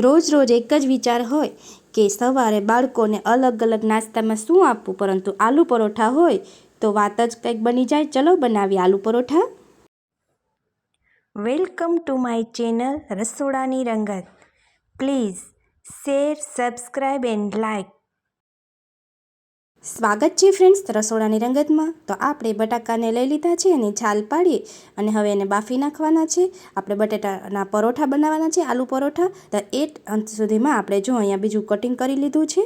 રોજ રોજ એક જ વિચાર હોય કે સવારે બાળકોને અલગ અલગ નાસ્તામાં શું આપવું? પરંતુ આલુ પરોઠા હોય તો વાત જ કંઈક બની જાય. ચલો બનાવીએ aloo paratha. Welcome to my channel રસોડાની રંગત. Please share subscribe and like સ્વાગત છે ફ્રેન્ડ્સ રસોડાની રંગતમાં. તો આપણે બટાકાને લઈ લીધા છે એની છાલ પાડીએ અને હવે એને બાફી નાખવાના છે. આપણે બટેટાના પરોઠા બનાવવાના છે, આલુ પરોઠા. તો એ અંત સુધીમાં આપણે જો અહીંયા બીજું કટિંગ કરી લીધું છે.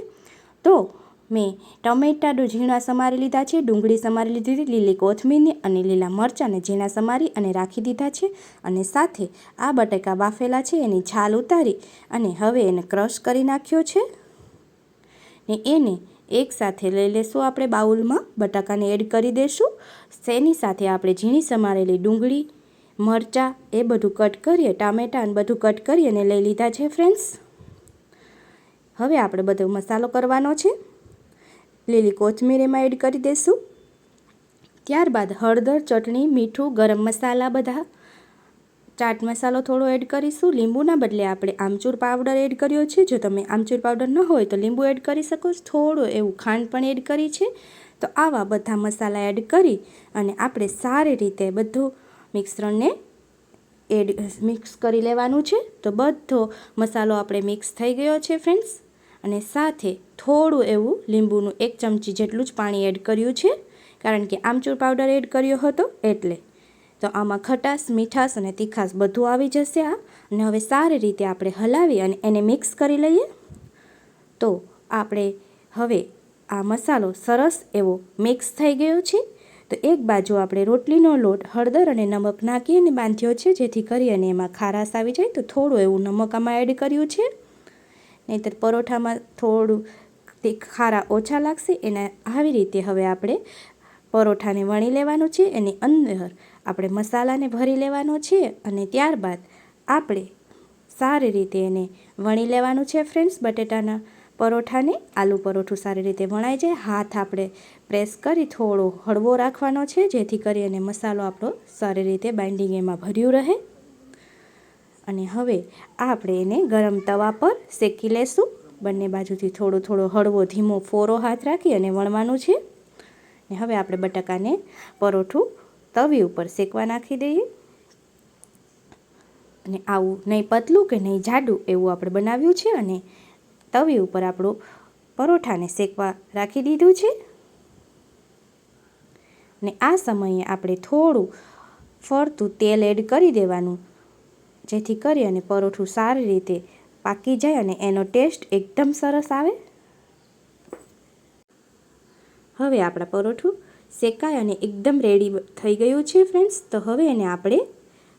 તો મેં ટમેટા ઝીણા સમારી લીધા છે, ડુંગળી સમારી લીધી હતી, લીલી કોથમીરની અને લીલા મરચાંને ઝીણા સમારી અને રાખી દીધા છે. અને સાથે આ બટાકા બાફેલા છે, એની છાલ ઉતારી અને હવે એને ક્રશ કરી નાખ્યો છે. ને એને એક સાથે લઈ લેશું આપણે બાઉલમાં, બટાકાને એડ કરી દઈશું શેની સાથે આપણે ઝીણી સમારેલી ડુંગળી, મરચાં, એ બધું કટ કરીએ, ટામેટાં અને બધું કટ કરી અને લઈ લીધા છે ફ્રેન્ડ્સ. હવે આપણે બધો મસાલો કરવાનો છે. લીલી કોથમીર એમાં એડ કરી દઈશું ત્યારબાદ હળદર, ચટણી, મીઠું, ગરમ મસાલા બધા ચાટ મસાલો થોડો એડ કરીશું. લીંબુના બદલે આપણે આમચૂર પાવડર એડ કર્યો છે. જો તમે આમચૂર પાવડર ન હોય તો લીંબુ એડ કરી શકો છો. થોડું એવું ખાંડ પણ એડ કરી છે. તો આવા બધા મસાલા એડ કરી અને આપણે સારી રીતે બધું મિશ્રણને એડ મિક્સ કરી લેવાનું છે. તો બધો મસાલો આપણે મિક્સ થઈ ગયો છે ફ્રેન્ડ્સ અને સાથે થોડું એવું લીંબુનું એક ચમચી જેટલું જ પાણી એડ કર્યું છે. કારણ કે આમચૂર પાવડર એડ કર્યો હતો એટલે તો આમાં ખટાશ, મીઠાશ અને તીખાશ બધું આવી જશે આ. અને હવે સારી રીતે આપણે હલાવી અને એને મિક્સ કરી લઈએ. તો આપણે હવે આ મસાલો સરસ એવો મિક્સ થઈ ગયો છે. તો એક બાજુ આપણે રોટલીનો લોટ હળદર અને નમક નાખી અને બાંધ્યો છે, જેથી કરી અને એમાં ખારાશ આવી જાય. તો થોડું એવું નમક આમાં એડ કર્યું છે. નહીંતર પરોઠામાં થોડું તે ખારા ઓછા લાગશે. એના આવી રીતે હવે આપણે પરોઠાને વણી લેવાનું છે. એની અંદર આપણે મસાલાને ભરી લેવાનો છે અને ત્યારબાદ આપણે સારી રીતે એને વણી લેવાનું છે ફ્રેન્ડ્સ. બટેટાના પરોઠાને આલુ પરોઠું સારી રીતે વણાઈ જાય. હાથ આપણે પ્રેસ કરી થોડો હળવો રાખવાનો છે, જેથી કરી અને મસાલો આપણો સારી રીતે બાઇન્ડિંગ એમાં ભર્યું રહે. અને હવે આપણે એને ગરમ તવા પર શેકી લેશું. બંને બાજુથી થોડો થોડો હળવો ધીમો ફોરો હાથ રાખી અને વણવાનું છે. ને હવે આપણે બટાકાને પરોઠું તવી ઉપર શેકવા નાખી દઈએ. અને આવું નહીં પતલું કે નહીં જાડું એવું આપણે બનાવ્યું છે અને તવી ઉપર આપણું પરોઠાને શેકવા રાખી દીધું છે. ને આ સમયે આપણે થોડું ફરતું તેલ એડ કરી દેવાનું, જેથી કરી અને પરોઠું સારી રીતે પાકી જાય અને એનો ટેસ્ટ એકદમ સરસ આવે. હવે આપણા પરોઠું શેકાય અને એકદમ રેડી થઈ ગયું છે ફ્રેન્ડ્સ તો હવે એને આપણે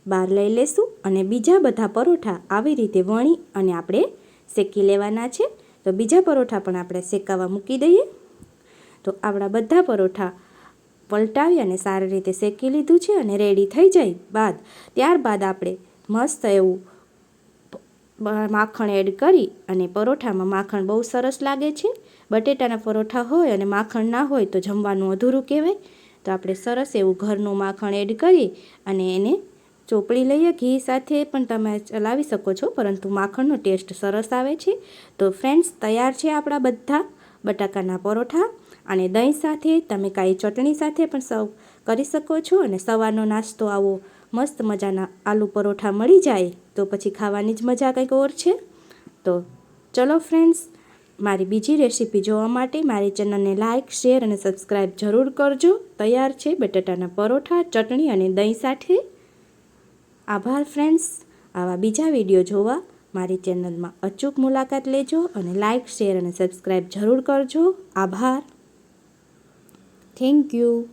બહાર લઈ લેશું અને બીજા બધા પરોઠા આવી રીતે વણી અને આપણે શેકી લેવાના છે. તો બીજા પરોઠા પણ આપણે શેકાવા મૂકી દઈએ. તો આપણા બધા પરોઠા પલટાવી અને સારી રીતે શેકી લીધું છે અને રેડી થઈ જાય. બાદ, ત્યારબાદ આપણે મસ્ત એવું માખણ એડ કરી અને પરોઠામાં માખણ બહુ સરસ લાગે છે. બટેટાના પરોઠા હોય અને માખણ ના હોય તો જમવાનું અધૂરું કહેવાય. તો આપણે સરસ એવું ઘરનું માખણ એડ કરી અને એને ચોપડી લઈએ. ઘી સાથે પણ તમે ચલાવી શકો છો, પરંતુ માખણનો ટેસ્ટ સરસ આવે છે. તો ફ્રેન્ડ્સ, તૈયાર છે આપણા બધા બટાકાના પરોઠા. અને દહીં સાથે તમે કાંઈ ચટણી સાથે પણ સર્વ કરી શકો છો અને સવારનો નાસ્તો આવો. મસ્ત મજાના આલુ પરોઠા મળી જાય. તો પછી ખાવાની જ મજા કંઈક ઓર છે? તો ચલો ફ્રેન્ડ્સ મારી બીજી રેસીપી જોવા માટે મારી ચેનલને લાઇક શેર અને સબસ્ક્રાઈબ જરૂર કરજો. તૈયાર છે બટાટાના પરોઠા, ચટણી અને દહીં સાથે. આભાર ફ્રેન્ડ્સ આવા બીજા વીડિયો જોવા મારી ચેનલમાં અચૂક મુલાકાત લેજો અને લાઇક શેર અને સબસ્ક્રાઈબ જરૂર કરજો. આભાર. Thank you